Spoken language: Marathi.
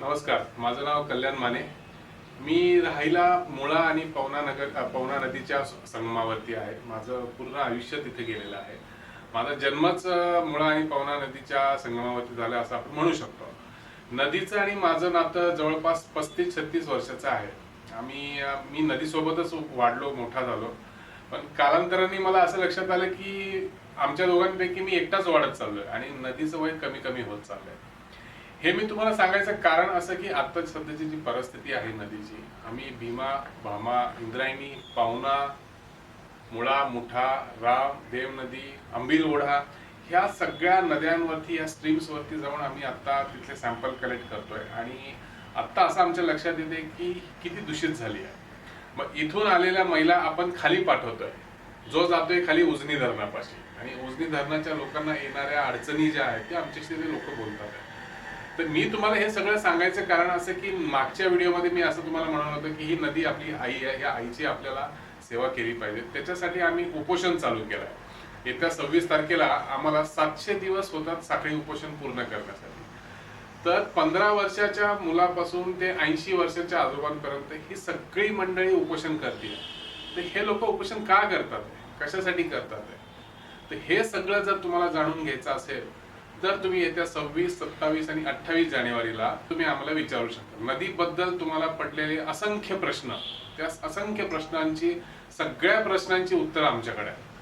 नमस्कार माझं नाव कल्याण माने. मी राहायला मुळा आणि पवना नगर पवना नदीच्या संगमावरती आहे. माझं पूर्ण आयुष्य तिथे गेलेलं आहे. माझा जन्मच मुळा आणि पवना नदीच्या संगमावरती झाला असं आपण म्हणू शकतो. नदीचं आणि माझं नातं जवळपास पस्तीस छत्तीस वर्षाचं आहे. आम्ही मी नदीसोबतच वाढलो मोठा झालो. पण कालांतराने मला असं लक्षात आलं की आमच्या दोघांपैकी मी एकटाच वाढत चाललोय आणि नदीचं वय कमी कमी होत चाललंय. हे मी तुम्हाला सांगायचं कारण असं की आता सध्याची जी परिस्थिती आहे नदीची आम्ही भीमा भामा इंद्रायणी पावना मुळा मुठा राम देव नदी आंबील ओढा ह्या सगळ्या नद्यांवरती या स्ट्रीम्सवरती जाऊन आम्ही आता तिथले सॅम्पल कलेक्ट करतोय. आणि आत्ता असं आमच्या लक्षात येते की किती दूषित झाली आहे. मग इथून आलेल्या महिला आपण खाली पाठवतोय. जो जातोय खाली उजनी धरणापाशी. आणि उजनी धरणाच्या लोकांना येणाऱ्या अडचणी ज्या आहेत त्या आमच्याशी ते लोक बोलतात. आहे. तर मी तुम्हाला हे सगळं सांगायचं कारण असं की मागच्या व्हिडिओमध्ये मी असं तुम्हाला म्हणाल होतं की ही नदी आपली आई आहे या आईची आपल्याला सेवा केली पाहिजे. त्याच्यासाठी आम्ही उपोषण चालू केलं आहे येत्या सव्वीस तारखेला आम्हाला सातशे दिवस होतात साखळी उपोषण पूर्ण करण्यासाठी. तर पंधरा वर्षाच्या मुलापासून ते ऐंशी वर्षाच्या आजोबांपर्यंत ही सगळी मंडळी उपोषण करतील तर हे लोक उपोषण का करतात? कशासाठी करतात? तर हे सगळं जर तुम्हाला जाणून घ्यायचं असेल तर तुम्ही येत्या सव्वीस सत्तावीस आणि अठ्ठावीस जानेवारीला तुम्ही आम्हाला विचारू शकता. नदीबद्दल तुम्हाला पडलेले असंख्य प्रश्न त्या असंख्य प्रश्नांची सगळ्या प्रश्नांची उत्तरं आमच्याकडे आहेत.